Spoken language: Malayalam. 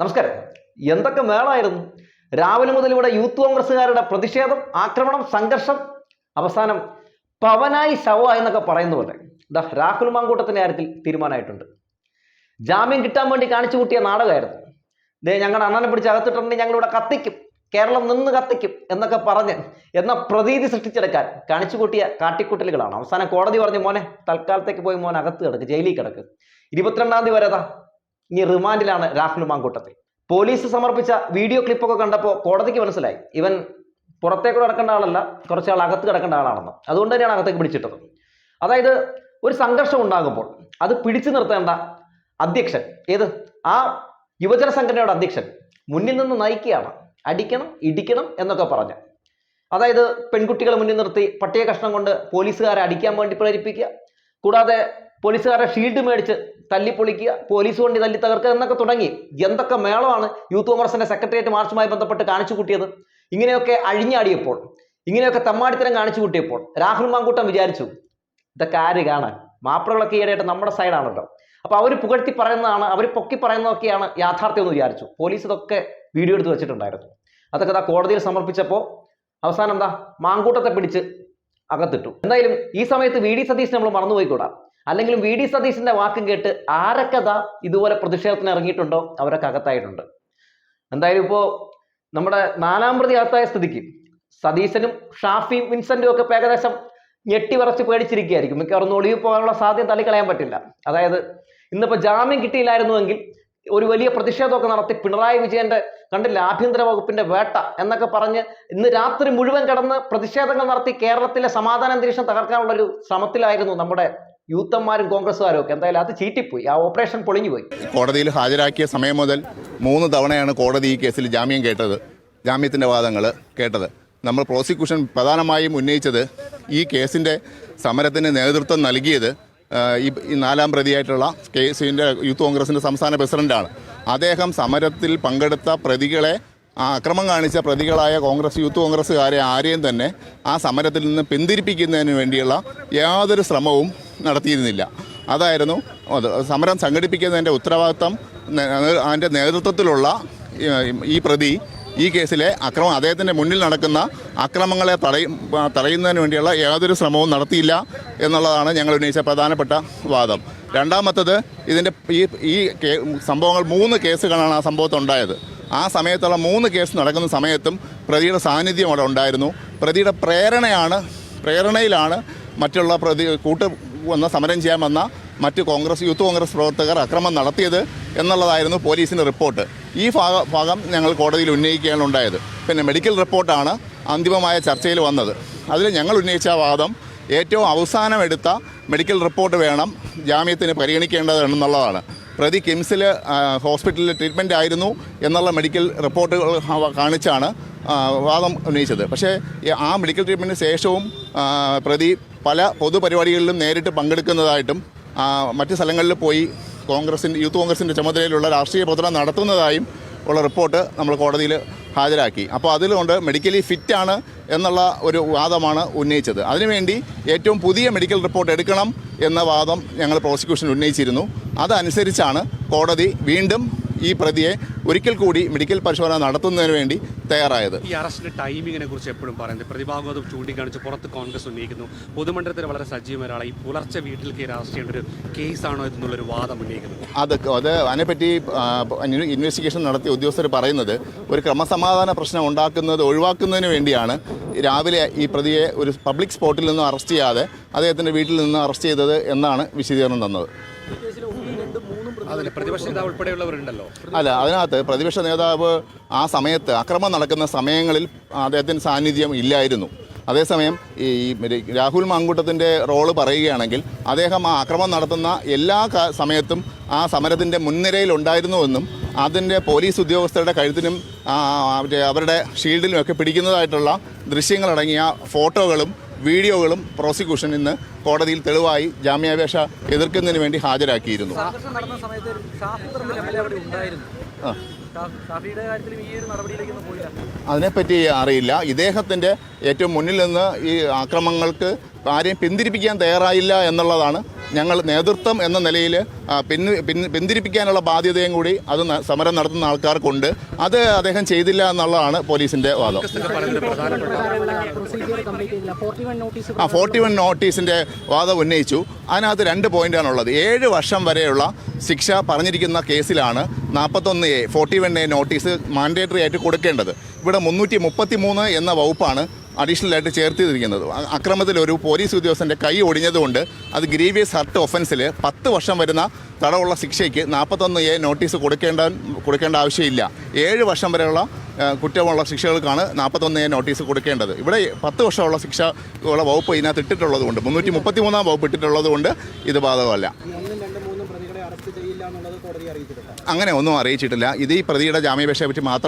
നമസ്കാരം. എന്തൊക്കെ വേണമായിരുന്നു രാവിലെ മുതൽ ഇവിടെ യൂത്ത് കോൺഗ്രസ്സുകാരുടെ പ്രതിഷേധം ആക്രമണം സംഘർഷം അവസാനം പവനായി ശവമായി എന്നൊക്കെ പറയുന്ന പോലെ. ദാ രാഹുൽ മാങ്കൂട്ടത്തിന്റെ കാര്യത്തിൽ തീരുമാനമായിട്ടുണ്ട്. ജാമ്യം കിട്ടാൻ വേണ്ടി കാണിച്ചു കൂട്ടിയ നാടകമായിരുന്നു. ദേ ഞങ്ങളുടെ അണ്ണനെ പിടിച്ച് അകത്തിട്ടുണ്ടെങ്കിൽ ഞങ്ങളിവിടെ കത്തിക്കും. കേരളം നിന്ന് കത്തിക്കും എന്നൊക്കെ പറഞ്ഞ് എന്ന പ്രതീതി സൃഷ്ടിച്ചെടുക്കാൻ കാണിച്ചു കൂട്ടിയ കാട്ടിക്കൂട്ടലുകളാണ്. അവസാനം കോടതി പറഞ്ഞു മോനെ തൽക്കാലത്തേക്ക് പോയി മോൻ അകത്ത് കിടക്ക് ജയിലിൽ കിടക്ക്. ഇരുപത്തിരണ്ടാം തീയതി വരെ ഇനി റിമാൻഡിലാണ് രാഹുൽ മാങ്കൂട്ടത്തിൽ. പോലീസ് സമർപ്പിച്ച വീഡിയോ ക്ലിപ്പൊക്കെ കണ്ടപ്പോൾ കോടതിക്ക് മനസ്സിലായി. ഇവൻ പുറത്തേക്ക് കിടക്കേണ്ട ആളല്ല കുറച്ചാൾ അകത്ത് കിടക്കേണ്ട ആളാണെന്ന്. അതുകൊണ്ട് തന്നെയാണ് അകത്തേക്ക് പിടിച്ചിട്ടത്. അതായത് ഒരു സംഘർഷം ഉണ്ടാകുമ്പോൾ അത് പിടിച്ചു നിർത്തേണ്ട അധ്യക്ഷൻ ഏത്? ആ യുവജന സംഘടനയുടെ അധ്യക്ഷൻ മുന്നിൽ നിന്ന് നയിക്കുകയാണ്. അടിക്കണം ഇടിക്കണം എന്നൊക്കെ പറഞ്ഞ്. അതായത് പെൺകുട്ടികളെ മുന്നിൽ നിർത്തി പട്ടിക കഷ്ണം കൊണ്ട് പോലീസുകാരെ അടിക്കാൻ വേണ്ടി പ്രേരിപ്പിക്കുക കൂടാതെ പോലീസുകാരെ ഷീൽഡ് മേടിച്ച് തല്ലിപ്പൊളിക്കുക പോലീസ് വണ്ടി തല്ലി തകർക്കുക എന്നൊക്കെ തുടങ്ങി. എന്തൊക്കെ മേളമാണ് യൂത്ത് കോൺഗ്രസിന്റെ സെക്രട്ടേറിയറ്റ് മാർച്ചുമായി ബന്ധപ്പെട്ട് കാണിച്ചു കൂട്ടിയത്? ഇങ്ങനെയൊക്കെ അഴിഞ്ഞാടിയപ്പോൾ ഇങ്ങനെയൊക്കെ തമ്മാടിത്തരം കാണിച്ചു കൂട്ടിയപ്പോൾ രാഹുൽ മാങ്കൂട്ടം വിചാരിച്ചു ഇതൊക്കെ ആര് കാണാൻ? മാപ്പിളകളൊക്കെ ഈയിടെയായിട്ട് നമ്മുടെ സൈഡാണല്ലോ അപ്പൊ അവർ പുകഴ്ത്തി പറയുന്നതാണ് അവർ പൊക്കി പറയുന്നതൊക്കെയാണ് യാഥാർത്ഥ്യം എന്ന് വിചാരിച്ചു. പോലീസ് ഇതൊക്കെ വീഡിയോ എടുത്ത് വെച്ചിട്ടുണ്ടായിരുന്നു. അതൊക്കെ കോടതിയിൽ സമർപ്പിച്ചപ്പോൾ അവസാനം എന്താ മാങ്കൂട്ടത്തെ പിടിച്ച് അകത്തിട്ടു. എന്തായാലും ഈ സമയത്ത് വി ഡി സതീശ് നമ്മൾ മറന്നുപോയിക്കൂടാ. അല്ലെങ്കിലും വി ഡി സതീശിന്റെ വാക്കും കേട്ട് ആരൊക്കെ ദാ ഇതുപോലെ പ്രതിഷേധത്തിന് ഇറങ്ങിയിട്ടുണ്ടോ അവരൊക്കെ അകത്തായിട്ടുണ്ട്. എന്തായാലും ഇപ്പോ നമ്മുടെ നാലാം പ്രതി അകത്തായ സ്ഥിതിക്ക് സതീശനും ഷാഫിയും വിൻസെന്റും ഒക്കെ ഏകദേശം ഏകദേശം ഞെട്ടിവറച്ച് പേടിച്ചിരിക്കുകയായിരിക്കും. മിക്കവാറും ഒളിവ് പോകാനുള്ള സാധ്യത തള്ളിക്കളയാൻ പറ്റില്ല. അതായത് ഇന്നിപ്പോ ജാമ്യം കിട്ടിയില്ലായിരുന്നുവെങ്കിൽ ഒരു വലിയ പ്രതിഷേധമൊക്കെ നടത്തി പിണറായി വിജയന്റെ കണ്ടില്ല ആഭ്യന്തര വകുപ്പിന്റെ വേട്ട എന്നൊക്കെ പറഞ്ഞ് ഇന്ന് രാത്രി മുഴുവൻ കിടന്ന് പ്രതിഷേധങ്ങൾ നടത്തി കേരളത്തിലെ സമാധാന അന്തരീക്ഷം തകർക്കാനുള്ള ഒരു ശ്രമത്തിലായിരുന്നു നമ്മുടെ യൂത്തന്മാരും കോൺഗ്രസ്സുകാരും ഒക്കെ. എന്തായാലും അത് ചീറ്റിപ്പോയി. ആ ഓപ്പറേഷൻ പൊളിഞ്ഞുപോയി. കോടതിയിൽ ഹാജരാക്കിയ സമയം മുതൽ മൂന്ന് തവണയാണ് കോടതി ഈ കേസിൽ ജാമ്യം കേട്ടത് ജാമ്യത്തിന്റെ വാദങ്ങൾ കേട്ടത്. നമ്മൾ പ്രോസിക്യൂഷൻ പ്രധാനമായും ഉന്നയിച്ചത് ഈ കേസിന്റെ സമരത്തിന് നേതൃത്വം നൽകിയത് ഈ നാലാം പ്രതിയായിട്ടുള്ള കെ സിന്റെ യൂത്ത് കോൺഗ്രസിന്റെ സംസ്ഥാന പ്രസിഡന്റാണ് അദ്ദേഹം സമരത്തിൽ പങ്കെടുത്ത പ്രതികളെ അക്രമം കാണിച്ച പ്രതികളായ കോൺഗ്രസ് യൂത്ത് കോൺഗ്രസ്സുകാരെ ആരെയും തന്നെ ആ സമരത്തിൽ നിന്ന് പിന്തിരിപ്പിക്കുന്നതിന് വേണ്ടിയുള്ള യാതൊരു ശ്രമവും നടത്തിയിരുന്നില്ല. അതായിരുന്നു അത് സമരം സംഘടിപ്പിക്കുന്നതിന്റെ ഉത്തരവാദിത്തം അതിന്റെ നേതൃത്വത്തിലുള്ള ഈ പ്രതി ഈ കേസിലെ അക്രമം അദ്ദേഹത്തിന്റെ മുന്നിൽ നടക്കുന്ന അക്രമങ്ങളെ തടയും തടയുന്നതിന് വേണ്ടിയുള്ള യാതൊരു ശ്രമവും നടത്തിയില്ല എന്നുള്ളതാണ് ഞങ്ങൾ ഉന്നയിച്ച പ്രധാനപ്പെട്ട വാദം. രണ്ടാമത്തത് ഇതിന്റെ ഈ ഈ സംഭവങ്ങൾ മൂന്ന് കേസുകളാണ് ആ സംഭവത്തുണ്ടായത് ആ സമയത്തുള്ള മൂന്ന് കേസ് നടക്കുന്ന സമയത്തും പ്രതിയുടെ സാന്നിധ്യം അവിടെ ഉണ്ടായിരുന്നു. പ്രതിയുടെ പ്രേരണയാണ് പ്രേരണയിലാണ് മറ്റുള്ള പ്രതി കൂട്ട് വന്ന സമരം ചെയ്യാൻ വന്ന മറ്റ് കോൺഗ്രസ് യൂത്ത് കോൺഗ്രസ് പ്രവർത്തകർ അക്രമം നടത്തിയത്. എന്നുള്ളതായിരുന്നു പോലീസിന്റെ റിപ്പോർട്ട്. ഈ ഭാഗ ഭാഗം ഞങ്ങൾ കോടതിയിൽ ഉന്നയിക്കുകയാണ് ഉണ്ടായത്. പിന്നെ മെഡിക്കൽ റിപ്പോർട്ടാണ് അന്തിമമായ ചർച്ചയിൽ വന്നത്. അതിൽ ഞങ്ങൾ ഉന്നയിച്ച വാദം ഏറ്റവും അവസാനം എടുത്ത മെഡിക്കൽ റിപ്പോർട്ട് വേണം ജാമ്യത്തിന് പരിഗണിക്കേണ്ടതെന്നുള്ളതാണ്. പ്രതി കിംസിൽ ഹോസ്പിറ്റലിൽ ട്രീറ്റ്മെന്റ് ആയിരുന്നു എന്നുള്ള മെഡിക്കൽ റിപ്പോർട്ടുകൾ കാണിച്ചാണ് വാദം ഉന്നയിച്ചത്. പക്ഷേ ആ മെഡിക്കൽ ട്രീറ്റ്മെന്റിന് ശേഷവും പ്രതി പല പൊതുപരിപാടികളിലും നേരിട്ട് പങ്കെടുക്കുന്നതായിട്ടും മറ്റ് സ്ഥലങ്ങളിൽ പോയി കോൺഗ്രസിന്റെ യൂത്ത് കോൺഗ്രസിന്റെ ചുമതലയിലുള്ള രാഷ്ട്രീയ പ്രചരണം നടത്തുന്നതായും ഉള്ള റിപ്പോർട്ട് നമ്മൾ കോടതിയിൽ ഹാജരാക്കി. അപ്പോൾ അതിലുകൊണ്ട് മെഡിക്കലി ഫിറ്റാണ് എന്നുള്ള ഒരു വാദമാണ് ഉന്നയിച്ചത്. അതിനുവേണ്ടി ഏറ്റവും പുതിയ മെഡിക്കൽ റിപ്പോർട്ട് എടുക്കണം എന്ന വാദം ഞങ്ങൾ പ്രോസിക്യൂഷൻ ഉന്നയിച്ചിരുന്നു. അതനുസരിച്ചാണ് കോടതി വീണ്ടും ഈ പ്രതിയെ ഒരിക്കൽ കൂടി മെഡിക്കൽ പരിശോധന നടത്തുന്നതിന് വേണ്ടി തയ്യാറായത്. ഈ അറസ്റ്റിന്റെ ടൈമിങ്ങിനെ കുറിച്ച് എപ്പോഴും പറയുന്നത്? പ്രതിഭാഗം അത് ചൂണ്ടിക്കാണിച്ച് പുറത്ത് കോൺഗ്രസ് ഉന്നയിക്കുന്നു. പൊതുമണ്ഡലത്തിൽ വളരെ സജീവമായ ഒരാളെ. ഈ പുലർച്ചെ വീട്ടിൽ കയറി അറസ്റ്റ് ചെയ്യേണ്ട ഒരു കേസാണോ എന്നുള്ളൊരു വാദം ഉന്നയിക്കുന്നത് അത് അത് അതിനെപ്പറ്റി ഇൻവെസ്റ്റിഗേഷൻ നടത്തിയ ഉദ്യോഗസ്ഥർ പറയുന്നത് ഒരു ക്രമസമാധാന പ്രശ്നം ഉണ്ടാക്കുന്നത് ഒഴിവാക്കുന്നതിന് വേണ്ടിയാണ് രാവിലെ ഈ പ്രതിയെ ഒരു പബ്ലിക് സ്പോട്ടിൽ നിന്നും അറസ്റ്റ് ചെയ്യാതെ അദ്ദേഹത്തിന്റെ വീട്ടിൽ നിന്ന് അറസ്റ്റ് ചെയ്തത് എന്നാണ് വിശദീകരണം തന്നത്. പ്രതിപക്ഷ അല്ല അതിനകത്ത് പ്രതിപക്ഷ നേതാവ് ആ സമയത്ത് അക്രമം നടക്കുന്ന സമയങ്ങളിൽ അദ്ദേഹത്തിന് സാന്നിധ്യം ഇല്ലായിരുന്നു. അതേസമയം ഈ രാഹുൽ മാങ്കൂട്ടത്തിന്റെ റോൾ പറയുകയാണെങ്കിൽ അദ്ദേഹം ആ അക്രമം നടത്തുന്ന എല്ലാ സമയത്തും ആ സമരത്തിന്റെ മുൻനിരയിൽ ഉണ്ടായിരുന്നുവെന്നും അതിന്റെ പോലീസ് ഉദ്യോഗസ്ഥരുടെ കഴുത്തിനും അവരുടെ ഷീൽഡിലും ഒക്കെ പിടിക്കുന്നതായിട്ടുള്ള ദൃശ്യങ്ങളടങ്ങിയ ഫോട്ടോകളും വീഡിയോകളും പ്രോസിക്യൂഷൻ ഇന്ന് കോടതിയിൽ തെളിവായി ജാമ്യാപേക്ഷ എതിർക്കുന്നതിന് വേണ്ടി ഹാജരാക്കിയിരുന്നു. അതിനെപ്പറ്റി അറിയില്ല. ഇദ്ദേഹത്തിന്റെ ഏറ്റവും മുന്നിൽ നിന്ന് ഈ ആക്രമങ്ങൾക്ക് ആരെയും പിന്തിരിപ്പിക്കാൻ തയ്യാറായില്ല എന്നുള്ളതാണ് ഞങ്ങൾ നേതൃത്വം എന്ന നിലയിൽ പിൻ പിന്തിരിപ്പിക്കാനുള്ള ബാധ്യതയും കൂടി അത് സമരം നടത്തുന്ന ആൾക്കാർക്കുണ്ട്. അത് അദ്ദേഹം ചെയ്തില്ല എന്നുള്ളതാണ് പോലീസിന്റെ വാദം. ആ ഫോർട്ടി വൺ നോട്ടീസിന്റെ വാദം ഉന്നയിച്ചു. അതിനകത്ത് രണ്ട് പോയിന്റാണുള്ളത്. ഏഴ് വർഷം വരെയുള്ള ശിക്ഷ പറഞ്ഞിരിക്കുന്ന കേസിലാണ് നാൽപ്പത്തൊന്ന് A forty one A notice mandatory ആയിട്ട് കൊടുക്കേണ്ടത്. ഇവിടെ മുന്നൂറ്റി മുപ്പത്തി മൂന്ന് എന്ന വകുപ്പാണ് അഡീഷണൽ ആയിട്ട് ചേർത്തിരിക്കുന്നത്. അ- അക്രമത്തിൽ ഒരു പോലീസ് ഉദ്യോഗസ്ഥന്റെ കൈ ഒടിഞ്ഞതുകൊണ്ട് അത് ഗ്രീവിയസ് ഹർട്ട് ഒഫൻസിൽ പത്ത് വർഷം വരുന്ന തടവുള്ള ശിക്ഷയ്ക്ക് നാൽപ്പത്തൊന്ന് എ നോട്ടീസ് കൊടുക്കേണ്ട കൊടുക്കേണ്ട ആവശ്യമില്ല. ഏഴ് വർഷം വരെയുള്ള കുറ്റമുള്ള ശിക്ഷകൾക്കാണ് നാൽപ്പത്തൊന്ന് എ നോട്ടീസ് കൊടുക്കേണ്ടത്. ഇവിടെ പത്ത് വർഷമുള്ള ശിക്ഷ ഉള്ള വകുപ്പ് ഇതിനകത്ത് ഇട്ടിട്ടുള്ളത് കൊണ്ട് മുന്നൂറ്റി മുപ്പത്തി മൂന്നാം വകുപ്പ് ഇട്ടിട്ടുള്ളത് കൊണ്ട് ഇത് ബാധകമല്ല. അങ്ങനെ ഒന്നും അറിയിച്ചിട്ടില്ല. ഇത് ഈ പ്രതിയുടെ ജാമ്യാപേക്ഷയെ പറ്റി മാത്രം